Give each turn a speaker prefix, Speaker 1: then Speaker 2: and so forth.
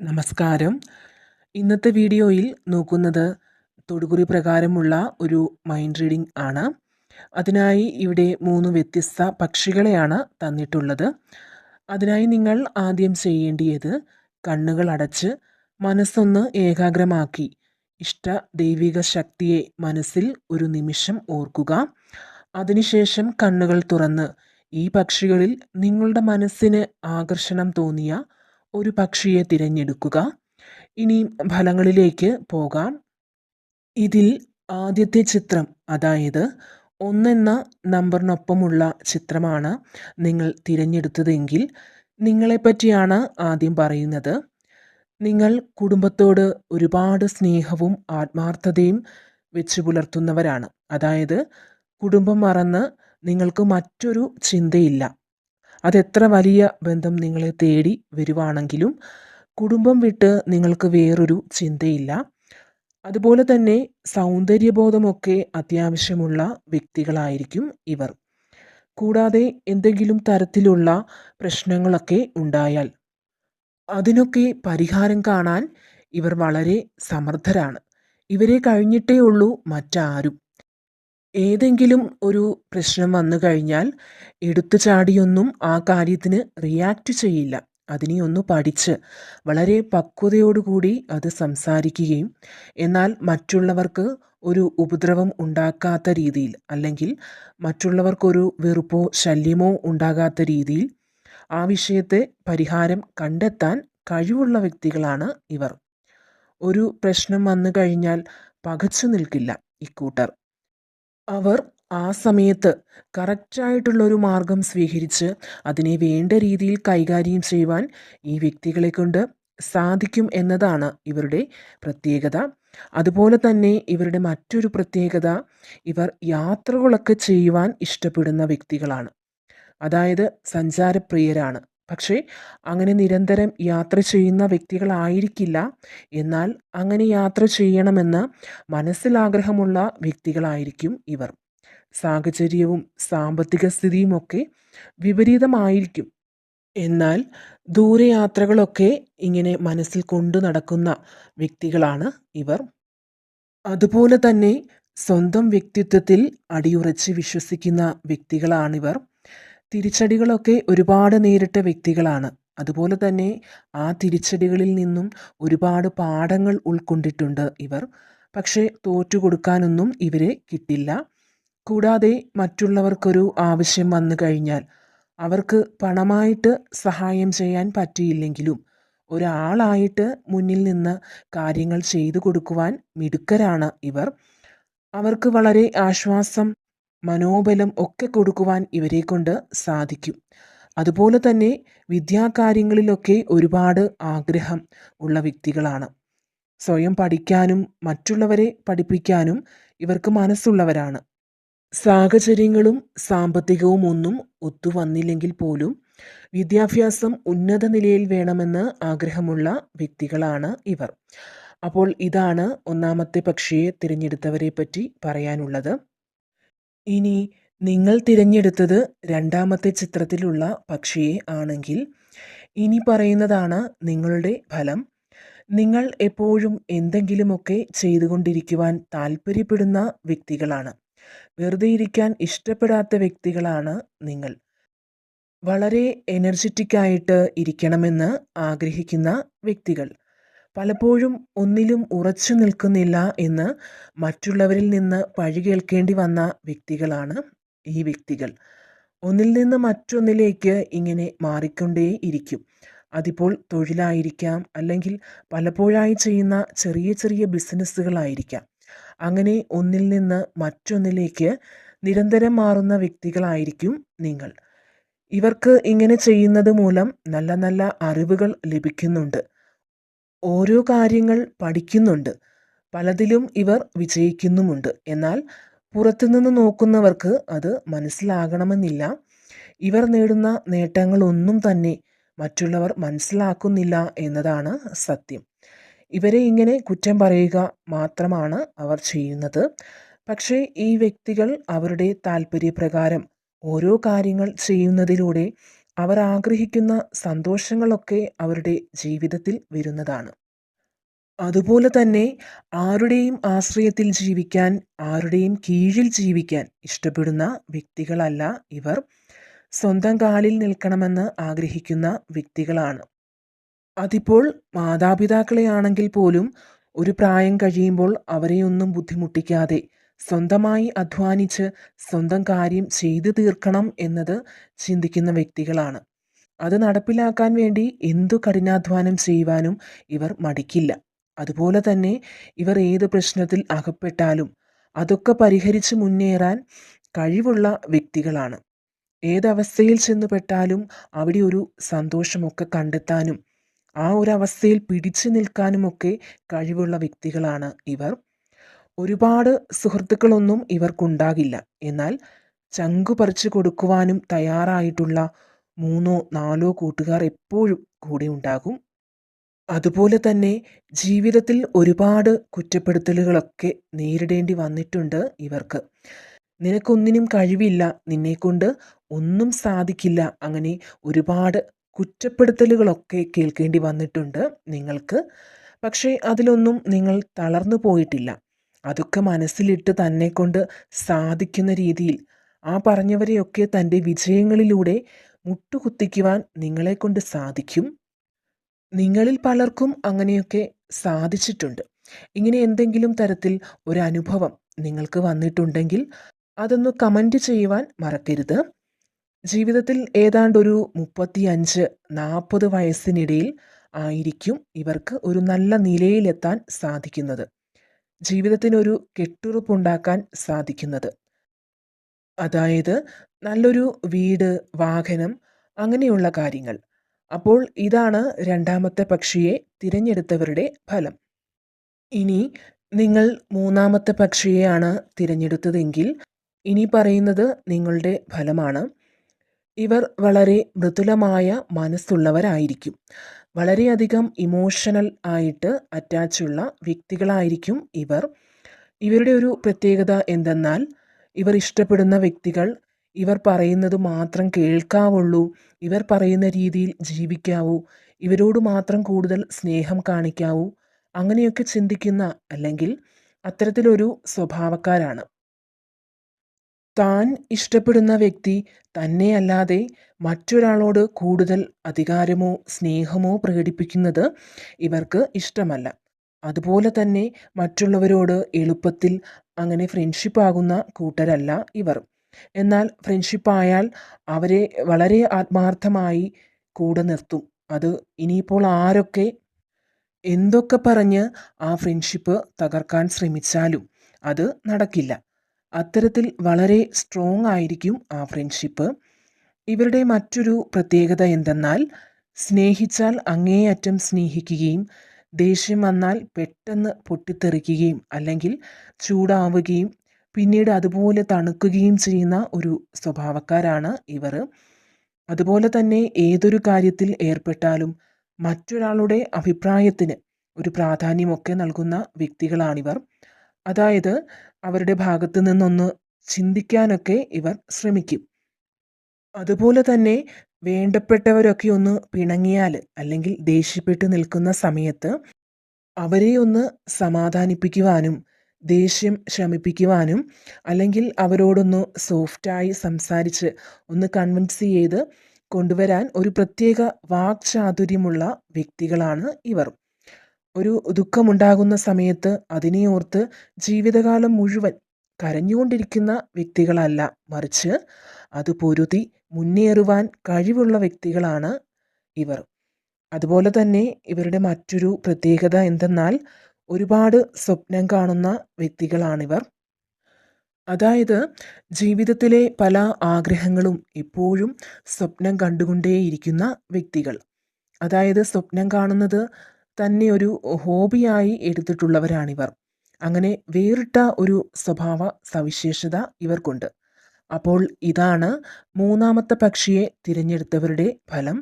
Speaker 1: നമസ്കാരം. ഇന്നത്തെ വീഡിയോയിൽ നോക്കുന്നത് തൊടുകുറി പ്രകാരമുള്ള ഒരു മൈൻഡ് റീഡിംഗ് ആണ്. അതിനായി ഇവിടെ മൂന്ന് വ്യത്യസ്ത പക്ഷികളെയാണ് തന്നിട്ടുള്ളത്. അതിനായി നിങ്ങൾ ആദ്യം ചെയ്യേണ്ടിയത് കണ്ണുകൾ അടച്ച് മനസ്സൊന്ന് ഏകാഗ്രമാക്കി. ഇഷ്ട ദൈവിക ശക്തിയെ മനസ്സിൽ ഒരു നിമിഷം ഓർക്കുക. അതിനുശേഷം കണ്ണുകൾ തുറന്ന് ഈ പക്ഷികളിൽ നിങ്ങളുടെ മനസ്സിന് ആകർഷണം തോന്നിയ ഒരു പക്ഷിയെ തിരഞ്ഞെടുക്കുക. ഇനി ഫലങ്ങളിലേക്ക് പോകാം. ഇതിൽ ആദ്യത്തെ ചിത്രം അതായത് ഒന്നെന്ന നമ്പറിനൊപ്പമുള്ള ചിത്രമാണ് നിങ്ങൾ തിരഞ്ഞെടുത്തതെങ്കിൽ നിങ്ങളെപ്പറ്റിയാണ് ആദ്യം പറയുന്നത്. നിങ്ങൾ കുടുംബത്തോട് ഒരുപാട് സ്നേഹവും ആത്മാർത്ഥതയും വെച്ച് പുലർത്തുന്നവരാണ്. അതായത് കുടുംബം മറന്ന് നിങ്ങൾക്ക് മറ്റൊരു ചിന്തയില്ല. അതെത്ര വലിയ ബന്ധം നിങ്ങളെ തേടി വരുവാണെങ്കിലും കുടുംബം വിട്ട് നിങ്ങൾക്ക് വേറൊരു ചിന്തയില്ല. അതുപോലെ തന്നെ സൗന്ദര്യബോധമൊക്കെ അത്യാവശ്യമുള്ള വ്യക്തികളായിരിക്കും ഇവർ. കൂടാതെ എന്തെങ്കിലും തരത്തിലുള്ള പ്രശ്നങ്ങളൊക്കെ ഉണ്ടായാൽ അതിനൊക്കെ പരിഹാരം കാണാൻ ഇവർ വളരെ സമർത്ഥരാണ്. ഇവരെ കഴിഞ്ഞിട്ടേ ഉള്ളൂ മറ്റാരും. ഏതെങ്കിലും ഒരു പ്രശ്നം വന്നു കഴിഞ്ഞാൽ എടുത്തു ചാടിയൊന്നും ആ കാര്യത്തിന് റിയാക്റ്റ് ചെയ്യില്ല. അതിനെ ഒന്ന് പഠിച്ച് വളരെ പക്വതയോടുകൂടി അത് സംസാരിക്കുകയും എന്നാൽ മറ്റുള്ളവർക്ക് ഒരു ഉപദ്രവം ഉണ്ടാക്കാത്ത രീതിയിൽ അല്ലെങ്കിൽ മറ്റുള്ളവർക്കൊരു വെറുപ്പോ ശല്യമോ ഉണ്ടാകാത്ത രീതിയിൽ ആ വിഷയത്തെ പരിഹാരം കണ്ടെത്താൻ കഴിവുള്ള വ്യക്തികളാണ് ഇവർ. ഒരു പ്രശ്നം വന്നു കഴിഞ്ഞാൽ പകച്ചു നിൽക്കില്ല ഇക്കൂട്ടർ അവർ ആ സമയത്ത് കറക്റ്റായിട്ടുള്ളൊരു മാർഗം സ്വീകരിച്ച് അതിനെ വേണ്ട രീതിയിൽ കൈകാര്യം ചെയ്യുവാൻ ഈ വ്യക്തികളെ കൊണ്ട് സാധിക്കും എന്നതാണ് ഇവരുടെ പ്രത്യേകത. അതുപോലെ തന്നെ ഇവരുടെ മറ്റൊരു പ്രത്യേകത ഇവർ യാത്രകളൊക്കെ ചെയ്യുവാൻ ഇഷ്ടപ്പെടുന്ന വ്യക്തികളാണ്. അതായത് സഞ്ചാരപ്രിയരാണ്. പക്ഷേ അങ്ങനെ നിരന്തരം യാത്ര ചെയ്യുന്ന വ്യക്തികളായിരിക്കില്ല. എന്നാൽ അങ്ങനെ യാത്ര ചെയ്യണമെന്ന് മനസ്സിലാഗ്രഹമുള്ള വ്യക്തികളായിരിക്കും ഇവർ. സാഹചര്യവും സാമ്പത്തിക സ്ഥിതിയുമൊക്കെ വിപരീതമായിരിക്കും. എന്നാൽ ദൂരയാത്രകളൊക്കെ ഇങ്ങനെ മനസ്സിൽ കൊണ്ടു നടക്കുന്ന വ്യക്തികളാണ് ഇവർ. അതുപോലെ തന്നെ സ്വന്തം വ്യക്തിത്വത്തിൽ അടിയുറച്ച് വിശ്വസിക്കുന്ന വ്യക്തികളാണിവർ. തിരിച്ചടികളൊക്കെ ഒരുപാട് നേരിട്ട വ്യക്തികളാണ്. അതുപോലെ തന്നെ ആ തിരിച്ചടികളിൽ നിന്നും ഒരുപാട് പാഠങ്ങൾ ഉൾക്കൊണ്ടിട്ടുണ്ട് ഇവർ. പക്ഷേ തോറ്റു കൊടുക്കാനൊന്നും ഇവരെ കിട്ടില്ല. കൂടാതെ മറ്റുള്ളവർക്കൊരു ആവശ്യം വന്നു കഴിഞ്ഞാൽ അവർക്ക് പണമായിട്ട് സഹായം ചെയ്യാൻ പറ്റിയില്ലെങ്കിലും ഒരാളായിട്ട് മുന്നിൽ നിന്ന് കാര്യങ്ങൾ ചെയ്തു കൊടുക്കുവാൻ മിടുക്കരാണ് ഇവർ. അവർക്ക് വളരെ ആശ്വാസം മനോബലം ഒക്കെ കൊടുക്കുവാൻ ഇവരെ കൊണ്ട് സാധിക്കും. അതുപോലെ തന്നെ വിദ്യാകാര്യങ്ങളിലൊക്കെ ഒരുപാട് ആഗ്രഹം ഉള്ള വ്യക്തികളാണ്. സ്വയം പഠിക്കാനും മറ്റുള്ളവരെ പഠിപ്പിക്കാനും ഇവർക്ക് മനസ്സുള്ളവരാണ്. സാഹചര്യങ്ങളും സാമ്പത്തികവും ഒന്നും ഒത്തുവന്നില്ലെങ്കിൽ പോലും വിദ്യാഭ്യാസം ഉന്നത നിലയിൽ വേണമെന്ന് ആഗ്രഹമുള്ള വ്യക്തികളാണ് ഇവർ. അപ്പോൾ ഇതാണ് ഒന്നാമത്തെ പക്ഷിയെ തിരഞ്ഞെടുത്തവരെ പറ്റി പറയാനുള്ളത്. ഇനി നിങ്ങൾ തിരഞ്ഞെടുത്തത് രണ്ടാമത്തെ ചിത്രത്തിലുള്ള പക്ഷിയെ ആണെങ്കിൽ ഇനി പറയുന്നതാണ് നിങ്ങളുടെ ഫലം. നിങ്ങൾ എപ്പോഴും എന്തെങ്കിലുമൊക്കെ ചെയ്തുകൊണ്ടിരിക്കുവാൻ താല്പര്യപ്പെടുന്ന വ്യക്തികളാണ്. വെറുതെ ഇരിക്കാൻ ഇഷ്ടപ്പെടാത്ത വ്യക്തികളാണ് നിങ്ങൾ. വളരെ എനർജറ്റിക്കായിട്ട് ഇരിക്കണമെന്ന് ആഗ്രഹിക്കുന്ന വ്യക്തികൾ. പലപ്പോഴും ഒന്നിലും ഉറച്ചു നിൽക്കുന്നില്ല എന്ന് മറ്റുള്ളവരിൽ നിന്ന് പഴി കേൾക്കേണ്ടി വന്ന വ്യക്തികളാണ് ഈ വ്യക്തികൾ. ഒന്നിൽ നിന്ന് മറ്റൊന്നിലേക്ക് ഇങ്ങനെ മാറിക്കൊണ്ടേ ഇരിക്കും. അതിപ്പോൾ തൊഴിലായിരിക്കാം അല്ലെങ്കിൽ പലപ്പോഴായി ചെയ്യുന്ന ചെറിയ ചെറിയ ബിസിനസ്സുകളായിരിക്കാം അങ്ങനെ ഒന്നിൽ നിന്ന് മറ്റൊന്നിലേക്ക് നിരന്തരം മാറുന്ന വ്യക്തികളായിരിക്കും നിങ്ങൾ. ഇവർക്ക് ഇങ്ങനെ ചെയ്യുന്നത് മൂലം നല്ല നല്ല അറിവുകൾ ലഭിക്കുന്നുണ്ട്. ഓരോ കാര്യങ്ങൾ പഠിക്കുന്നുണ്ട്. പലതിലും ഇവർ വിജയിക്കുന്നുമുണ്ട്. എന്നാൽ പുറത്തുനിന്ന് നോക്കുന്നവർക്ക് അത് മനസ്സിലാകണമെന്നില്ല. ഇവർ നേടുന്ന നേട്ടങ്ങളൊന്നും തന്നെ മറ്റുള്ളവർ മനസ്സിലാക്കുന്നില്ല എന്നതാണ് സത്യം. ഇവരെ ഇങ്ങനെ കുറ്റം പറയുക മാത്രമാണ് അവർ ചെയ്യുന്നത്. പക്ഷേ ഈ വ്യക്തികൾ അവരുടെ താല്പര്യപ്രകാരം ഓരോ കാര്യങ്ങൾ ചെയ്യുന്നതിലൂടെ അവർ ആഗ്രഹിക്കുന്ന സന്തോഷങ്ങളൊക്കെ അവരുടെ ജീവിതത്തിൽ വരുന്നതാണ്. അതുപോലെ തന്നെ ആരുടെയും ആശ്രയത്തിൽ ജീവിക്കാൻ ആരുടെയും കീഴിൽ ജീവിക്കാൻ ഇഷ്ടപ്പെടുന്ന വ്യക്തികളല്ല ഇവർ. സ്വന്തം കാലിൽ നിൽക്കണമെന്ന് ആഗ്രഹിക്കുന്ന വ്യക്തികളാണ്. അതിപ്പോൾ മാതാപിതാക്കളെയാണെങ്കിൽ പോലും ഒരു പ്രായം കഴിയുമ്പോൾ അവരെയൊന്നും ബുദ്ധിമുട്ടിക്കാതെ സ്വന്തമായി അധ്വാനിച്ച് സ്വന്തം കാര്യം ചെയ്തു തീർക്കണം എന്നത് ചിന്തിക്കുന്ന വ്യക്തികളാണ്. അത് നടപ്പിലാക്കാൻ വേണ്ടി എന്തു കഠിനാധ്വാനം ചെയ്യുവാനും ഇവർ മടിക്കില്ല. അതുപോലെ തന്നെ ഇവർ ഏത് പ്രശ്നത്തിൽ അകപ്പെട്ടാലും അതൊക്കെ പരിഹരിച്ച് മുന്നേറാൻ കഴിവുള്ള വ്യക്തികളാണ്. ഏതവസ്ഥയിൽ ചെന്നുപെട്ടാലും അവിടെ ഒരു സന്തോഷമൊക്കെ കണ്ടെത്താനും ആ ഒരു അവസ്ഥയിൽ പിടിച്ചു നിൽക്കാനുമൊക്കെ കഴിവുള്ള വ്യക്തികളാണ് ഇവർ. ഒരുപാട് സുഹൃത്തുക്കളൊന്നും ഇവർക്കുണ്ടാകില്ല. എന്നാൽ ചങ്കു പറിച്ചു കൊടുക്കുവാനും തയ്യാറായിട്ടുള്ള മൂന്നോ നാലോ കൂട്ടുകാർ എപ്പോഴും കൂടെ ഉണ്ടാകും. അതുപോലെ തന്നെ ജീവിതത്തിൽ ഒരുപാട് കുറ്റപ്പെടുത്തലുകളൊക്കെ നേരിടേണ്ടി വന്നിട്ടുണ്ട് ഇവർക്ക്. നിനക്കൊന്നിനും കഴിവില്ല. നിന്നെക്കൊണ്ട് ഒന്നും സാധിക്കില്ല. അങ്ങനെ ഒരുപാട് കുറ്റപ്പെടുത്തലുകളൊക്കെ കേൾക്കേണ്ടി വന്നിട്ടുണ്ട് നിങ്ങൾക്ക്. പക്ഷേ അതിലൊന്നും നിങ്ങൾ തളർന്നു പോയിട്ടില്ല. അതൊക്കെ മനസ്സിലിട്ട് തന്നെ കൊണ്ട് സാധിക്കുന്ന രീതിയിൽ ആ പറഞ്ഞവരെയൊക്കെ തന്റെ വിജയങ്ങളിലൂടെ മുട്ടുകുത്തിക്കുവാൻ നിങ്ങളെ കൊണ്ട് സാധിക്കും. നിങ്ങളിൽ പലർക്കും അങ്ങനെയൊക്കെ സാധിച്ചിട്ടുണ്ട്. ഇങ്ങനെ എന്തെങ്കിലും തരത്തിൽ ഒരു അനുഭവം നിങ്ങൾക്ക് വന്നിട്ടുണ്ടെങ്കിൽ അതൊന്ന് കമന്റ് ചെയ്യുവാൻ മറക്കരുത്. ജീവിതത്തിൽ ഏതാണ്ടൊരു മുപ്പത്തി അഞ്ച് നാൽപ്പത് വയസ്സിനിടയിൽ ആയിരിക്കും ഇവർക്ക് ഒരു നല്ല നിലയിലെത്താൻ സാധിക്കുന്നത്. ജീവിതത്തിനൊരു കെട്ടുറപ്പുണ്ടാക്കാൻ സാധിക്കുന്നത്. അതായത് നല്ലൊരു വീട് വാഹനം അങ്ങനെയുള്ള കാര്യങ്ങൾ. അപ്പോൾ ഇതാണ് രണ്ടാമത്തെ പക്ഷിയെ തിരഞ്ഞെടുത്തവരുടെ ഫലം. ഇനി നിങ്ങൾ മൂന്നാമത്തെ പക്ഷിയെയാണ് തിരഞ്ഞെടുത്തതെങ്കിൽ ഇനി പറയുന്നത് നിങ്ങളുടെ ഫലമാണ്. ഇവർ വളരെ മൃദുലമായ മനസ്സുള്ളവരായിരിക്കും. വളരെയധികം ഇമോഷണൽ ആയിട്ട് അറ്റാച്ചുള്ള വ്യക്തികളായിരിക്കും ഇവർ. ഇവരുടെ ഒരു പ്രത്യേകത എന്തെന്നാൽ ഇവർ ഇഷ്ടപ്പെടുന്ന വ്യക്തികൾ ഇവർ പറയുന്നത് മാത്രം കേൾക്കാവുള്ളൂ ഇവർ പറയുന്ന രീതിയിൽ ജീവിക്കാവൂ ഇവരോട് മാത്രം കൂടുതൽ സ്നേഹം കാണിക്കാവൂ അങ്ങനെയൊക്കെ ചിന്തിക്കുന്ന അല്ലെങ്കിൽ അത്തരത്തിലൊരു സ്വഭാവക്കാരാണ്. താൻ ഇഷ്ടപ്പെടുന്ന വ്യക്തി തന്നെയല്ലാതെ മറ്റൊരാളോട് കൂടുതൽ അധികാരമോ സ്നേഹമോ പ്രകടിപ്പിക്കുന്നത് ഇവർക്ക് ഇഷ്ടമല്ല. അതുപോലെ തന്നെ മറ്റുള്ളവരോട് എളുപ്പത്തിൽ അങ്ങനെ ഫ്രണ്ട്ഷിപ്പ് ആകുന്ന കൂട്ടരല്ല ഇവർ. എന്നാൽ ഫ്രണ്ട്ഷിപ്പായാൽ അവരെ വളരെ ആത്മാർത്ഥമായി കൂടെ നിർത്തും. അത് ഇനിയിപ്പോൾ ആരൊക്കെ എന്തൊക്കെ പറഞ്ഞ് ആ ഫ്രണ്ട്ഷിപ്പ് തകർക്കാൻ ശ്രമിച്ചാലും അത് നടക്കില്ല. അത്തരത്തിൽ വളരെ സ്ട്രോങ് ആയിരിക്കും ആ ഫ്രണ്ട്ഷിപ്പ് ഇവരുടെ മറ്റൊരു പ്രത്യേകത എന്തെന്നാൽ സ്നേഹിച്ചാൽ അങ്ങേയറ്റം സ്നേഹിക്കുകയും ദേഷ്യം വന്നാൽ പെട്ടെന്ന് പൊട്ടിത്തെറിക്കുകയും അല്ലെങ്കിൽ ചൂടാവുകയും പിന്നീട് അതുപോലെ തണുക്കുകയും ചെയ്യുന്ന ഒരു സ്വഭാവക്കാരാണ് ഇവർ. അതുപോലെ തന്നെ ഏതൊരു കാര്യത്തിൽ ഏർപ്പെട്ടാലും മറ്റൊരാളുടെ അഭിപ്രായത്തിന് ഒരു പ്രാധാന്യമൊക്കെ നൽകുന്ന വ്യക്തികളാണിവർ. അതായത് അവരുടെ ഭാഗത്ത് നിന്നൊന്ന് ചിന്തിക്കാനൊക്കെ ഇവർ ശ്രമിക്കും. അതുപോലെ തന്നെ വേണ്ടപ്പെട്ടവരൊക്കെ ഒന്ന് പിണങ്ങിയാൽ അല്ലെങ്കിൽ ദേഷ്യപ്പെട്ട് നിൽക്കുന്ന സമയത്ത് അവരെ ഒന്ന് സമാധാനിപ്പിക്കുവാനും ദേഷ്യം ശമിപ്പിക്കുവാനും അല്ലെങ്കിൽ അവരോടൊന്ന് സോഫ്റ്റായി സംസാരിച്ച് ഒന്ന് കൺവിൻസ് ചെയ്ത് കൊണ്ടുവരാൻ ഒരു പ്രത്യേക വാക്ചാതുര്യമുള്ള വ്യക്തികളാണ് ഇവർ. ഒരു ദുഃഖമുണ്ടാകുന്ന സമയത്ത് അതിനെ ഓർത്ത് ജീവിതകാലം മുഴുവൻ കരഞ്ഞുകൊണ്ടിരിക്കുന്ന വ്യക്തികളല്ല. മറിച്ച് അത് പൊരുതി മുന്നേറുവാൻ കഴിവുള്ള വ്യക്തികളാണ് ഇവർ. അതുപോലെ തന്നെ ഇവരുടെ മറ്റൊരു പ്രത്യേകത എന്തെന്നാൽ ഒരുപാട് സ്വപ്നം കാണുന്ന വ്യക്തികളാണിവർ. അതായത് ജീവിതത്തിലെ പല ആഗ്രഹങ്ങളും എപ്പോഴും സ്വപ്നം കണ്ടുകൊണ്ടേയിരിക്കുന്ന വ്യക്തികൾ. അതായത് സ്വപ്നം കാണുന്നത് തന്നെ ഒരു ഹോബിയായി എടുത്തിട്ടുള്ളവരാണിവർ. അങ്ങനെ വേറിട്ട ഒരു സ്വഭാവ സവിശേഷത ഇവർക്കുണ്ട്. അപ്പോൾ ഇതാണ് മൂന്നാമത്തെ പക്ഷിയെ തിരഞ്ഞെടുത്തവരുടെ ഫലം.